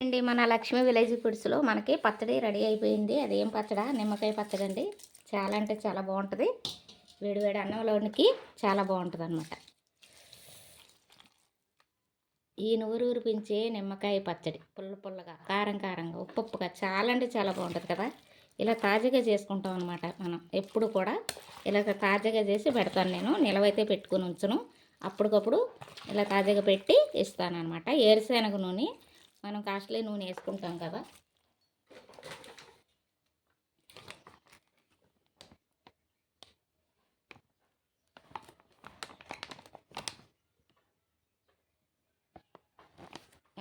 అండి మన లక్ష్మీ విలేజ్ ఫుడ్స్లో మనకి పచ్చడి రెడీ అయిపోయింది. అదేం పచ్చడా? నిమ్మకాయ పచ్చడి అండి చాలా అంటే చాలా బాగుంటుంది. వేడివేడి అన్నంలోనికి చాలా బాగుంటుంది అనమాట ఈ నూరు ఊరిపించే నిమ్మకాయ పచ్చడి పుల్ల పుల్లగా కారం కారంగా ఉప్పు ఉప్పుగా చాలా అంటే చాలా బాగుంటుంది కదా. ఇలా తాజాగా చేసుకుంటాం అనమాట మనం. ఎప్పుడు కూడా ఇలా తాజాగా చేసి పెడతాను నేను. నిలవైతే పెట్టుకుని ఉంచును. అప్పటికప్పుడు ఇలా తాజాగా పెట్టి ఇస్తాను అనమాట ఏరుశనగ నూనె మనం కాస్ట్లీ నూనె వేసుకుంటాం కదా.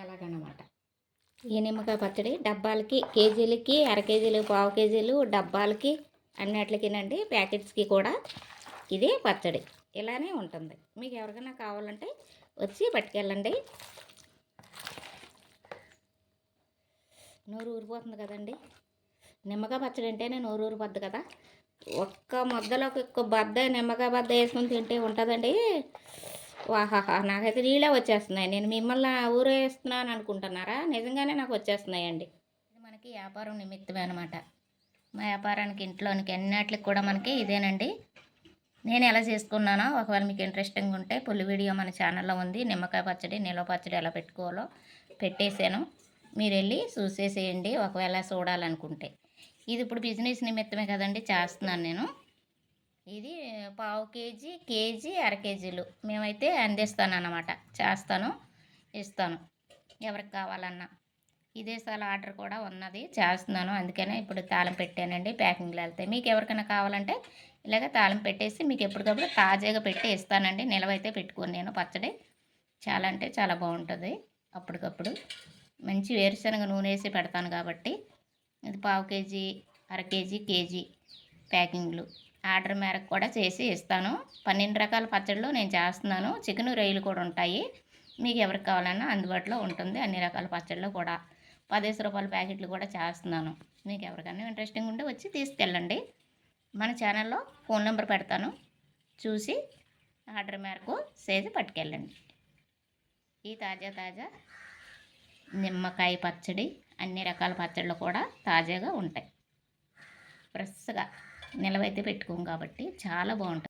ఎలాగన్నమాట? ఈ నిమ్మకాయ పచ్చడి డబ్బాలకి కేజీలకి అర కేజీలు పావు కేజీలు డబ్బాలకి అన్నిటికినండి ప్యాకెట్స్కి కూడా ఇదే పచ్చడి. ఇలానే ఉంటుంది. మీకు ఎవరికైనా కావాలంటే వచ్చి పట్టుకెళ్ళండి. నోరు ఊరిపోతుంది కదండి. నిమ్మకాయ పచ్చడి అంటేనే నోరు ఊరిపోద్ది కదా. ఒక్క ముద్దలోకి ఒక్క బద్ద నిమ్మకాయ బద్ద వేసుకొని తింటే ఉంటుందండి. వాహాహా నాకైతే నీళ్ళే వచ్చేస్తున్నాయి. నేను మిమ్మల్ని ఊరేస్తున్నాను అనుకుంటున్నారా? నిజంగానే నాకు వచ్చేస్తున్నాయండి. ఇది మనకి వ్యాపారం నిమిత్తమే అనమాట మా వ్యాపారానికి ఇంట్లోనికి అన్నిటికి కూడా మనకి ఇదేనండి. నేను ఎలా చేసుకున్నానో ఒకవేళ మీకు ఇంట్రెస్టింగ్ ఉంటే పులి వీడియో మన ఛానల్లో ఉంది. నిమ్మకాయ పచ్చడి నిల్వ పచ్చడి ఎలా పెట్టుకోవాలో పెట్టేశాను. మీరు వెళ్ళి చూసేసేయండి ఒకవేళ చూడాలనుకుంటే. ఇది ఇప్పుడు బిజినెస్ నిమిత్తమే కదండి చేస్తున్నాను నేను. ఇది పావు కేజీ కేజీ అర కేజీలు. మేమైతే అందిస్తాను అన్నమాట చేస్తాను ఇస్తాను. ఎవరికి కావాలన్నా. ఇదే సార్ ఆర్డర్ కూడా ఉన్నది చేస్తున్నాను. అందుకనే ఇప్పుడు తాళం పెట్టానండి ప్యాకింగ్లు వెళ్తాయి మీకు ఎవరికైనా కావాలంటే ఇలాగ తాళం పెట్టేసి మీకు ఎప్పటికప్పుడు తాజాగా పెట్టి ఇస్తానండి. నిలవైతే పెట్టుకుని నేను పచ్చడి. చాలా అంటే చాలా బాగుంటుంది అప్పటికప్పుడు. మంచి వేరుశనగ నూనె వేసి పెడతాను కాబట్టి ఇది పావు కేజీ అర కేజీ కేజీ ప్యాకింగ్లు. ఆర్డర్ మేరకు కూడా చేసి ఇస్తాను. పన్నెండు రకాల పచ్చళ్ళు నేను చేస్తున్నాను. చికెన్ రొయ్యలు కూడా ఉంటాయి. మీకు ఎవరికి కావాలన్నా అందుబాటులో ఉంటుంది. అన్ని రకాల పచ్చళ్ళు కూడా. పదిహేను రూపాయల ప్యాకెట్లు కూడా చేస్తున్నాను. మీకు ఎవరికైనా ఇంట్రెస్టింగ్ ఉంటే వచ్చి తీసుకెళ్ళండి. మన ఛానల్లో ఫోన్ నెంబర్ పెడతాను. చూసి ఆర్డర్ మేరకు చేసి పట్టుకెళ్ళండి. ఈ తాజా తాజా నిమ్మకాయ పచ్చడి అన్ని రకాల పచ్చళ్ళు కూడా తాజాగా ఉంటాయి. ఫ్రెష్గా నిలవైతే పెట్టుకోం కాబట్టి చాలా బాగుంటుంది.